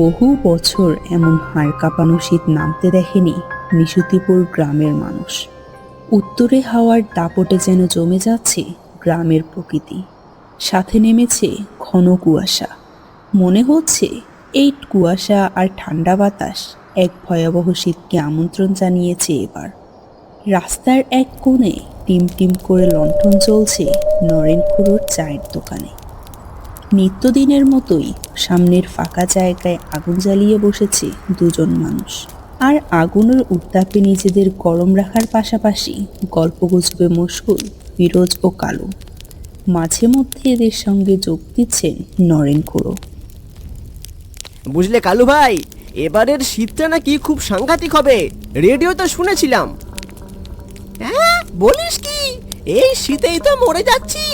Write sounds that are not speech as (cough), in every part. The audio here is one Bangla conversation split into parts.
বহু বছর এমন হাড় কাঁপানো শীত নামতে দেখেনি নিশুতিপুর গ্রামের মানুষ। উত্তরে হাওয়ার দাপটে যেন জমে যাচ্ছে গ্রামের প্রকৃতি। সাথে নেমেছে ঘন কুয়াশা। মনে হচ্ছে এই কুয়াশা আর ঠান্ডা বাতাস এক ভয়াবহ শীতকে আমন্ত্রণ জানিয়েছে এবার। রাস্তার এক কোণে টিম টিম করে লণ্ঠন চলছে নরেনখুড়োর চায়ের দোকানে। নিত্যদিনের মতোই সামনের ফাঁকা জায়গায় আগুন জ্বালিয়ে বসেছে দুজন মানুষ। আর আগুনের উত্তাপে নিজেদের গরম রাখার পাশাপাশি গল্পগুজবে মশগুল ফিরোজ ও কালু। মাঝে মধ্যে এদের সঙ্গে যোগ দিচ্ছেন নরেন খুড়ো বুঝলে কালু ভাই, এবারের শীতটা নাকি খুব সাংঘাতিক হবে। রেডিওতে শুনেছিলাম। হ্যাঁ বলিস কি? এই শীতেই তো মরে যাচ্ছি।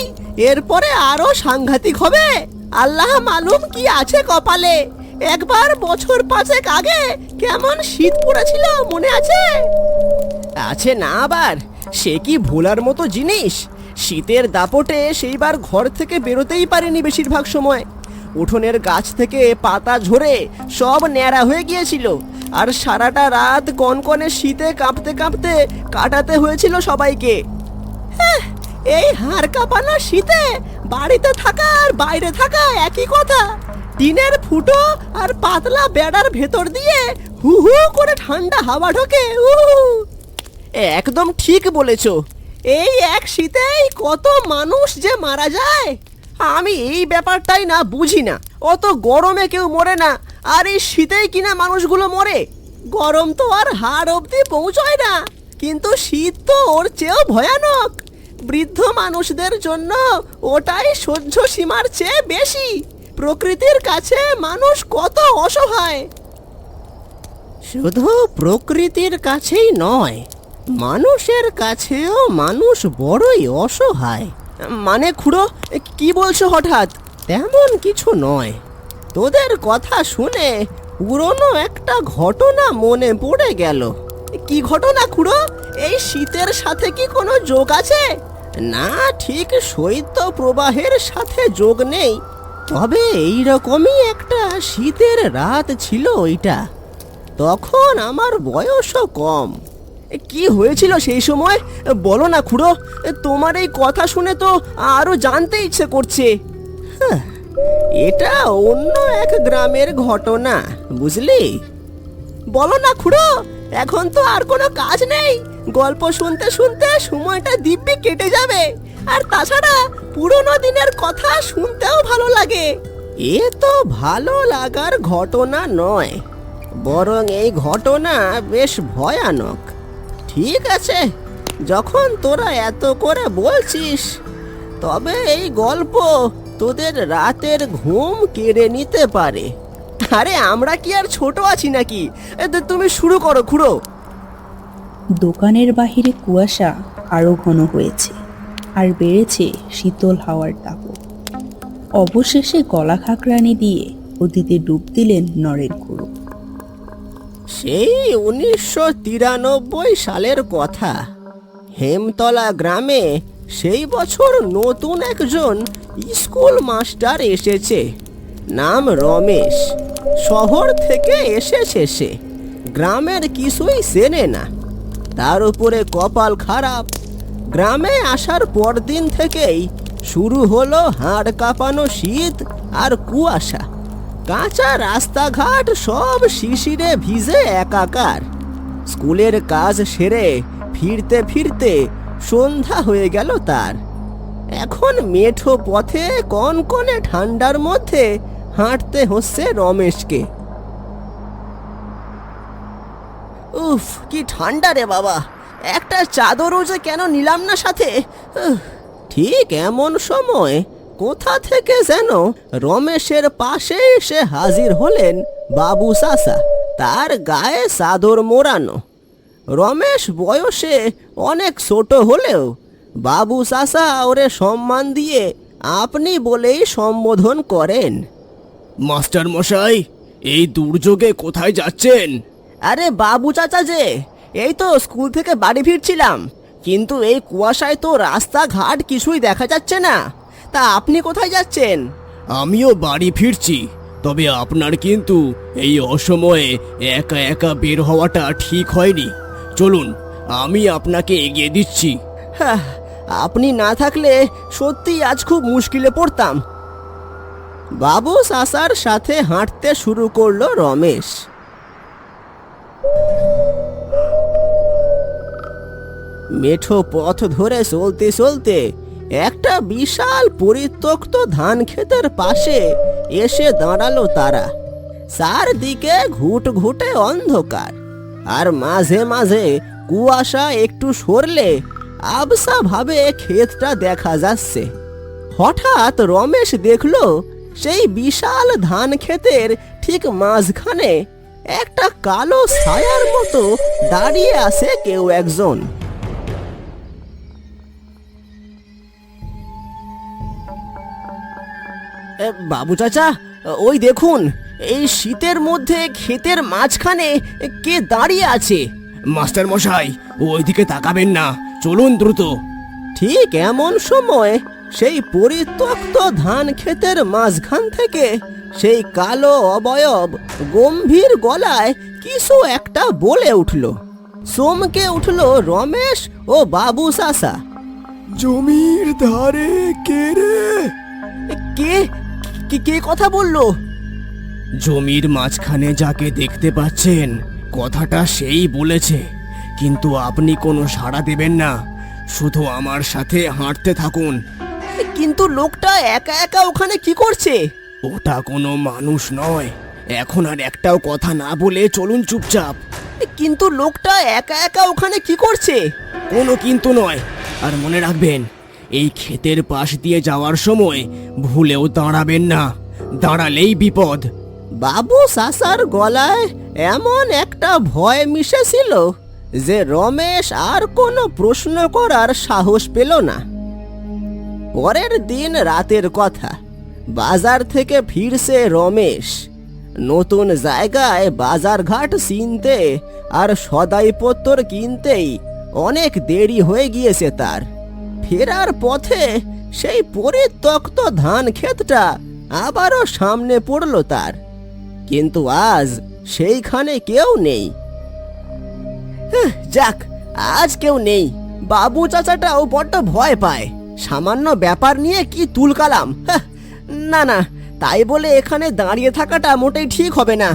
এরপরে আরও সাংঘাতিক হবে। আল্লাহ মালুম কি আছে কপালে? একবার বছর পাঁচেক আগে কেমন শীত পড়েছিল মনে আছে? আছে না আবার, সে কি ভোলার মতো জিনিস? শীতের দাপটে সেইবার ঘর থেকে বেরোতেই পারেনি বেশিরভাগ সময়। উঠোনের গাছ থেকে পাতা ঝরে সব ন্যাড়া হয়ে গিয়েছিল। আর সারাটা রাত কনকনে শীতে কাঁপতে কাঁপতে কাটাতে হয়েছিল সবাইকে। এই হাড় কাঁপানো শীতে বাড়িতে থাকা আর বাইরে থাকা একই কথা। টিনের ফুটো আর পাতলা বেড়ার ভেতর দিয়ে হু হু করে ঠান্ডা হাওয়া ঢোকে একদম ঠিক বলেছ। এই এক শীতেই কত মানুষ যে মারা যায়, আমি এই ব্যাপারটাই না বুঝি না। অত গরমে কেউ মরে না, আর এই শীতেই কিনা মানুষগুলো মরে। গরম তো আর হাড় অবধি পৌঁছয় না, কিন্তু শীত তো ওর চেয়েও ভয়ানক। বৃদ্ধ মানুষদের জন্য ওটাই সহ্য সীমার চেয়ে বেশি। প্রকৃতির কাছে মানুষ কত অসহায়। শুধু প্রকৃতির কাছেই নয়, মানুষের কাছেও মানুষ বড়ই অসহায়। মানে খুড়ো, কি বলছো হঠাৎ? তেমন কিছু নয়। তোদের কথা শুনে পুরনো একটা ঘটনা মনে পড়ে গেল। কি ঘটনা খুড়ো? এই শীতের সাথে কি কোনো যোগ আছে? না ঠিক শৈত্য প্রবাহের সাথে যোগ নেই। তবে এইরকমই একটা শীতের রাত ছিল ওইটা। তখন আমার বয়সও কম। কি হয়েছিল সেই সময়? বলো না খুড়ো তোমার এই কথা শুনে তো আরও জানতে ইচ্ছে করছে। হ্যাঁ, এটা অন্য এক গ্রামের ঘটনা বুঝলি? বলো না খুড়ো এখন তো আর কোনো কাজ নেই। গল্প শুনতে শুনতে সময়টা দিব্যি কেটে যাবে। আর তাছাড়া পুরনো দিনের কথা শুনতেও ভালো লাগে। এ তো ভালো লাগার ঘটনা নয়, বরং এই ঘটনা বেশ ভয়ানক। ঠিক আছে, যখন তোরা এত করে বলছিস, তবে এই গল্প তোদের রাতের ঘুম কেড়ে নিতে পারে। আরে আমরা কি আর ছোট আছি নাকি? তুমি শুরু করো, খুড়ো। দোকানের বাহিরে কুয়াশা আরও ঘন হয়েছে আর বেড়েছে শীতল হাওয়ার দাপট অবশেষে গলা খাকরানি দিয়ে অতীতে ডুব দিলেন নরেন খুড়ো সেই উনিশশো তিরানব্বই সালের কথা। হেমতলা গ্রামে সেই বছর নতুন একজন স্কুল মাস্টার এসেছে, নাম রমেশ। শহর থেকে এসেছে সে। গ্রামের কিছুই চেনে না। তার উপরে কপাল খারাপ। গ্রামে আসার পরদিন থেকেই শুরু হলো হাড় কাঁপানো শীত আর কুয়াশা। কাঁচা রাস্তাঘাট সব শিশিরে ভিজে একাকার। স্কুলের কাজ সেরে ফিরতে ফিরতে সন্ধ্যা হয়ে গেল তার। এখন মেঠো পথে কনকনে ঠান্ডার মধ্যে হাঁটতে হচ্ছে রমেশকে। উফ, কি ঠান্ডা রে বাবা। একটা চাদরও যে কেন নিলাম না সাথে? ঠিক এমন সময় কোথা থেকে যেন রমেশের পাশে এসে হাজির হলেন বাবু সাসা তার গায়ে চাদর মোড়ানো। রমেশ বয়সে অনেক ছোট হলেও বাবু সাসা ওরে সম্মান দিয়ে আপনি বলেই সম্বোধন করেন। মাস্টার মশাই এই দুর্যোগে কোথায় যাচ্ছেন? আরে বাবু চাচা যে এই তো স্কুল থেকে বাড়ি ফিরছিলাম কিন্তু এই কুয়াশায় তো রাস্তাঘাট কিছুই দেখা যাচ্ছে না। তা আপনি কোথায় যাচ্ছেন? আমিও বাড়ি ফিরছি তবে আপনার কিন্তু এই অসময়ে একা একা বের হওয়াটা ঠিক হয়নি। চলুন আমি আপনাকে এগিয়ে দিচ্ছি। হ্যাঁ, আপনি না থাকলে সত্যি আজ খুব মুশকিলে পড়তাম। বাবু সাসার সাথে হাঁটতে শুরু করল রমেশ। মেঠো পথ ধরে চলতে চলতে একটা বিশাল পরিত্যক্ত ধান ক্ষেতের পাশে এসে দাঁড়াল তারা। চারদিকে ঘুট ঘুটে অন্ধকার, আর মাঝে মাঝে কুয়াশা একটু সরলে আবসা ভাবে ক্ষেতটা দেখা যাচ্ছে। হঠাৎ রমেশ দেখল সেই বিশাল ধান ক্ষেতের ঠিক মাঝখানে একটা কালো ছায়ার মতো দাঁড়িয়ে আছে কেউ একজন। বাবু চাচা ওই দেখুন এই শীতের মধ্যে ক্ষেতের মাঝখানে কে দাঁড়িয়ে আছে। মাস্টার মশাই ওইদিকে তাকাবেন না চলুন দ্রুত। ঠিক এমন সময় সেই পরিত্যক্ত ধান ক্ষেতের মাঝখান থেকে সেই কালো অবয়ব গম্ভীর গলায় কিছু একটা বলে উঠল। চমকে উঠল রমেশ ও বাবু সাসা জমির ধারে কে রে? কে? কে- কে কথা বলল? জমির মাঝখানে যাকে দেখতে পাচ্ছেন কথাটা সেই বলেছে। কিন্তু আপনি কোনো সাড়া দেবেন না। শুধু আমার সাথে হাঁটতে থাকুন। কিন্তু লোকটা একা একা ওখানে কি করছে? ওটা কোনো মানুষ নয়। এখন আর একটাও কথা না বলে চলুন চুপচাপ। কিন্তু লোকটা একা একা ওখানে কি করছে? কোনো কিন্তু নয়। আর মনে রাখবেন এই ক্ষেতের পাশ দিয়ে যাওয়ার সময় ভুলেও দাঁড়াবেন না। দাঁড়ালেই বিপদ। বাবু সাসার গলায় এমন একটা ভয় মিশেছিল যে রমেশ আর কোনো প্রশ্ন করার সাহস পেল না। পরের দিন রাতের কথা। বাজার থেকে ফিরছে রমেশ। নতুন জায়গায় বাজারঘাট চিনতে আর সদাইপত্তর কিনতেই অনেক দেরি হয়ে গিয়েছে তার। ফেরার পথে সেই পরিত্যক্ত ধান ক্ষেতটা আবারও সামনে পড়ল তার। কিন্তু আজ সেইখানে কেউ নেই। হ্যাঁ, যাক আজ কেউ নেই। বাবু চাচাটাও বড্ড ভয় পায়। সামান্য ব্যাপার নিয়ে কি তুলকালাম হ্যাঁ, না না, তাই বলে এখানে দাঁড়িয়ে থাকাটা মোটেই ঠিক হবে না।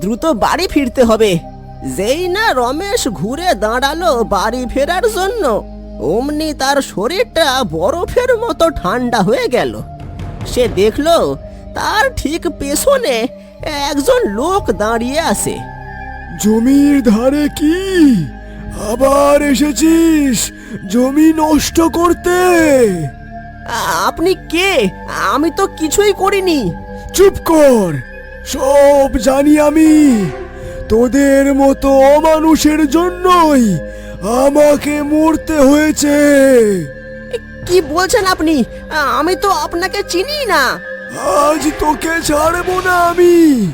দ্রুত বাড়ি ফিরতে হবে। যেই না রমেশ ঘুরে দাঁড়াল বাড়ি ফেরার জন্য, অমনি তার শরীরটা বরফের মতো ঠান্ডা হয়ে গেল। সে দেখল তার ঠিক পেছনে একজন লোক দাঁড়িয়ে আছে। জমির ধারে কি? আবার এসেছিস? জমি নষ্ট করতে? আপনি কে? আমি তো কিছুই করিনি। চুপ কর। সব জানি আমি। তোদের মতো অমানুষের জন্যই আমাকে মরতে হয়েছে। কি বলছেন আপনি? আমি তো আপনাকে চিনি না। আজ তোকে ছাড়বো না আমি।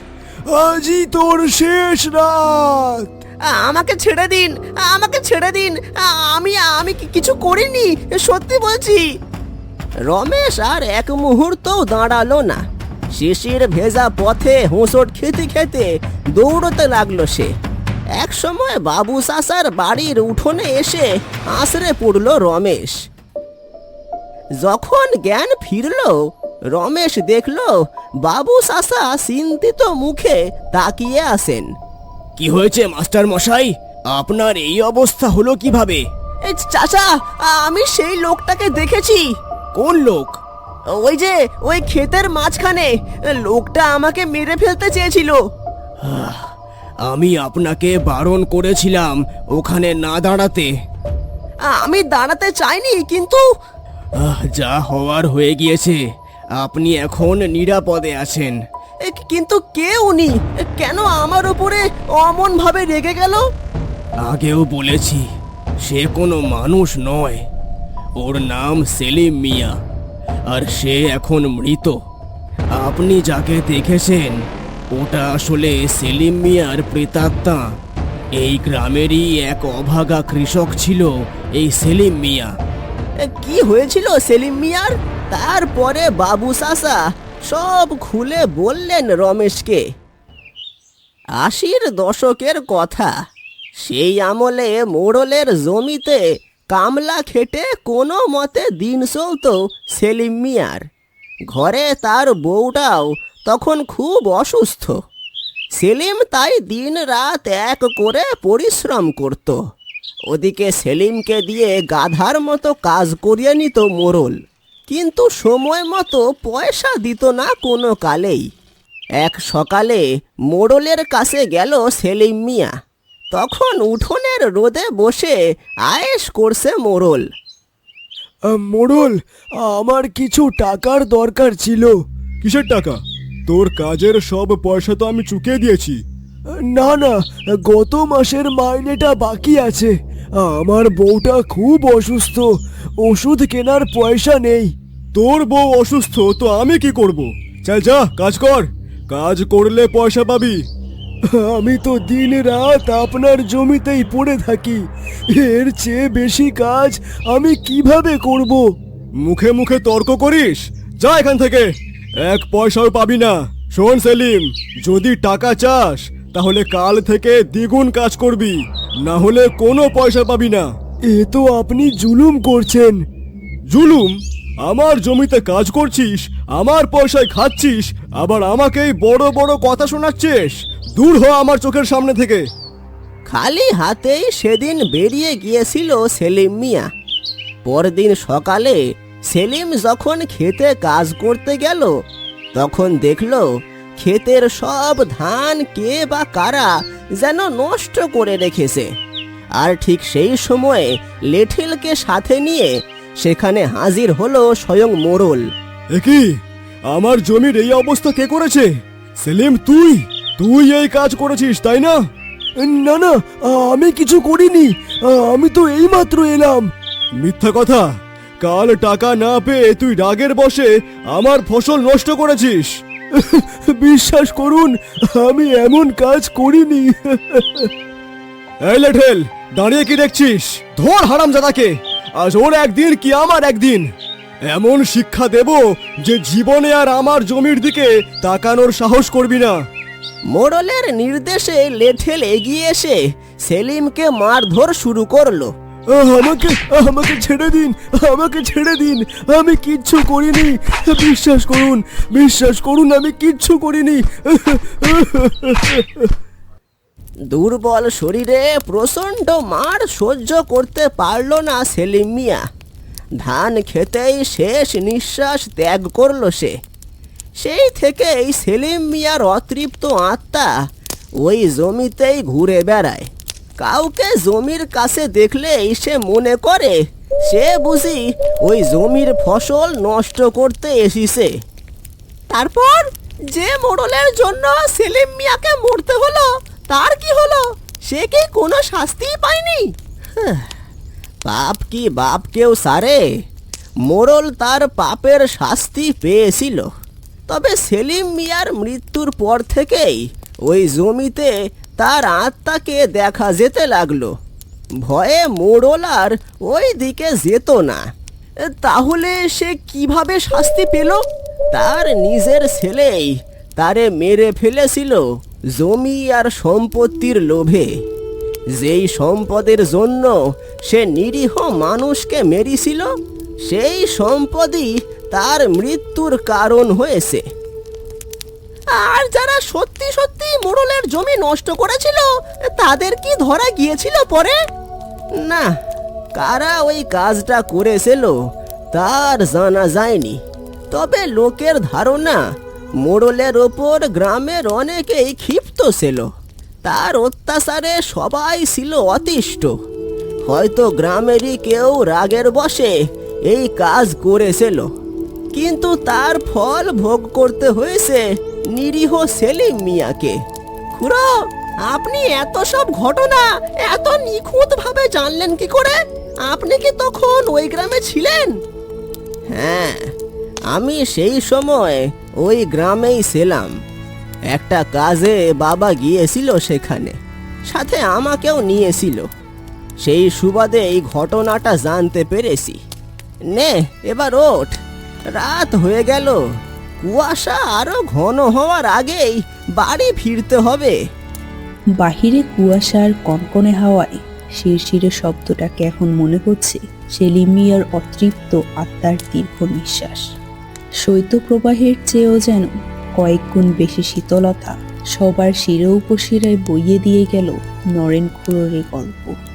আজই তোর শেষ রাত। আমাকে ছেড়ে দিন আমাকে ছেড়ে দিন। আমি আমি কি- কিছু করিনি? সত্যি বলছি। রমেশ আর এক মুহূর্তও দাঁড়াল না। শিশির ভেজা পথে হোঁসট খেতে খেতে দৌড়তে লাগল সে। এক সময় বাবু সাসার বাড়ির উঠোনে এসে আছড়ে পড়ল রমেশ। যখন জ্ঞান ফিরল রমেশ দেখল বাবু সাসা চিন্তিত মুখে তাকিয়ে আসেন কি হয়েছে মাস্টার মশাই? আপনার এই অবস্থা হলো কীভাবে? চাচা আমি সেই লোকটাকে দেখেছি। কোন লোক? ওই যে ওই ক্ষেতের মাঝখানে। লোকটা আমাকে মেরে ফেলতে চেয়েছিল। আমি আপনাকে বারণ করেছিলাম ওখানে না দাঁড়াতে। আমি দাঁড়াতে চাইনি কিন্তু যা হওয়ার হয়ে গিয়েছে। আপনি এখন নিরাপদে আছেন। কিন্তু কে উনি? কেন আমার উপরে অমন ভাবে রেগে গেল? আগেও বলেছি সে কোনো মানুষ নয়। ওর নাম সেলিম মিয়া, আর সে এখন মৃত। আপনি যাকে দেখেছেন, ওটা আসলে সেলিম মিয়ার প্রেতাত্মা। এই গ্রামেরই এক অভাগা কৃষক ছিল এই সেলিম মিয়া। কি হয়েছিল সেলিম মিয়ার? তারপরে বাবু সাসা সব খুলে বললেন রমেশকে। আশির দশকের কথা, সেই আমলে মোড়লের জমিতে কামলা খেটে কোনো মতে দিন চলত সেলিম মিয়ার। ঘরে তার বউটাও তখন খুব অসুস্থ। সেলিম তাই দিন রাত এক করে পরিশ্রম করত। ওদিকে সেলিমকে দিয়ে গাধার মতো কাজ করিয়ে নিত মোড়ল কিন্তু সময় মতো পয়সা দিত না কোনো কালেই। এক সকালে মোড়লের কাছে গেল সেলিম মিয়া। তখন উঠোনের রোদে বসে আয়েস করছে মোড়ল। মোড়ল আমার কিছু টাকার দরকার ছিল। কিসের টাকা? তোর কাজের সব পয়সা তো আমি চুকিয়ে দিয়েছি। না না গত মাসের মাইনেটা বাকি আছে। আমার বউটা খুব অসুস্থ ওষুধ কেনার পয়সা নেই। তোর বউ অসুস্থ তো আমি কি করব? চল যা কাজ কর। কাজ করলে পয়সা পাবি। (laughs) আমি তো দিন রাত আপনার জমিতেই পড়ে থাকি। এর চেয়ে বেশি কাজ আমি কীভাবে করব? মুখে মুখে তর্ক করিস? যা এখান থেকে। এক পয়সাও পাবি না। শোন সেলিম যদি টাকা চাস তাহলে কাল থেকে দ্বিগুণ কাজ করবি। না হলে কোনো পয়সা পাবি না। এ তো আপনি জুলুম করছেন। জুলুম? আমার জমিতে কাজ করছিস, আমার পয়সায় খাচ্ছিস, আবার আমাকেই বড় বড় কথা শোনাচ্ছিস। দূর হ আমার চোখের সামনে থেকে। খালি হাতেই সেদিন বেরিয়ে গিয়েছিল সেলিম মিয়া। পরদিন সকালে সেলিম যখন খেতে কাজ করতে গেল, তখন দেখল ক্ষেতের সব ধান কে বা কারা যেন নষ্ট করে রেখেছে। আর ঠিক সেই সময়ে লেঠিলকে সাথে নিয়ে সেখানে হাজির হলো স্বয়ং মোরল। একই আমার জমির এই অবস্থা কে করেছে? সেলিম তুই? তুই এই কাজ করেছিস তাই না? না না আমি কিছু করিনি। আমি তো এইমাত্র এলাম। মিথ্যা কথা। কাল টাকা না পেয়ে তুই রাগের বসে আমার ফসল নষ্ট করেছিস। বিশ্বাস করুন আমি এমন কাজ করিনি। এই লেঠেল দাঁড়িয়ে কি দেখছিস? ধর হারাম জাদাকে আজ ওর একদিন কি আমার একদিন? এমন শিক্ষা দেব যে জীবনে আর আমার জমির দিকে তাকানোর সাহস করবি না। মোড়লের নির্দেশে লেঠেল এগিয়ে এসে সেলিমকে মারধর শুরু করল। আমাকে আমাকে ছেড়ে দিন আমাকে ছেড়ে দিন। আমি কিচ্ছু করিনি। বিশ্বাস করুন বিশ্বাস করুন আমি কিচ্ছু করিনি। (laughs) দুর্বল শরীরে প্রচণ্ড মার সহ্য করতে পারল না সেলিম মিয়া। ধান খেতেই শেষ নিঃশ্বাস ত্যাগ করল সে। সেই থেকেই সেলিম মিয়ার অতৃপ্ত আত্মা ওই জমিতেই ঘুরে বেড়ায়। কাউকে জমির কাছে দেখলেই সে মনে করে, সে বুঝি ওই জমির ফসল নষ্ট করতে এসেছে। তারপর যে মোড়লের জন্য সেলিম মিয়াকে মরতে হলো তার কি হলো? সে কি কোনো শাস্তিই পায়নি? পাপ কি বাপ কেউ সারে? মোড়ল তার পাপের শাস্তি পেয়েছিল। তবে সেলিম মিয়ার মৃত্যুর পর থেকেই ওই জমিতে তার আত্মাকে দেখা যেতে লাগল। ভয়ে মোড়ল আর ওই দিকে যেত না। তাহলে সে কীভাবে শাস্তি পেল? তার নিজের ছেলেই তারে মেরে ফেলেছিল জমি আর সম্পত্তির লোভে। যেই সম্পদের জন্য সে নিরীহ মানুষকে মেরেছিল, সেই সম্পদই তার মৃত্যুর কারণ হয়েছে। আর যারা সত্যি সত্যি মোড়লের জমি নষ্ট করেছিল, তাদের কি ধরা গিয়েছিল পরে? না, কারা ওই কাজটা করেছিল, তার জানা যায়নি। তবে লোকের ধারণা মোড়লের ওপর গ্রামের অনেকেই ক্ষিপ্ত ছিল। তার অত্যাচারে সবাই ছিল অতিষ্ঠ। হয়তো গ্রামেরই কেউ রাগের বসে এই কাজ করেছিল। কিন্তু তার ফল ভোগ করতে হয়েছে নিরীহ সেলিম মিয়াকে। খুড়ো, আপনি এত সব ঘটনা এত নিখুঁত ভাবে জানলেন কি করে? আপনি কি তখন ওই গ্রামে ছিলেন? হ্যাঁ আমি সেই সময় ওই গ্রামেই ছিলাম। একটা কাজে বাবা গিয়েছিল সেখানে, সাথে আমাকেও নিয়েছিল। সেই সুবাদে এই ঘটনাটা জানতে পেরেছি। নে, এবার ওঠ। রাত হয়ে গেল। কুয়াশা আরও ঘন হওয়ার আগেই বাড়ি ফিরতে হবে। বাহিরে কুয়াশার কনকনে হাওয়ায় শিরশিরে শব্দটাকে এখন মনে হচ্ছে সেলিম মিয়ার অতৃপ্ত আত্মার দীর্ঘ নিঃশ্বাস শৈত্যপ্রবাহের চেয়েও যেন কয়েক গুণ বেশি শীতলতা সবার শিরে উপশিরায় বইয়ে দিয়ে গেল নরেন খুঁড়োর গল্প।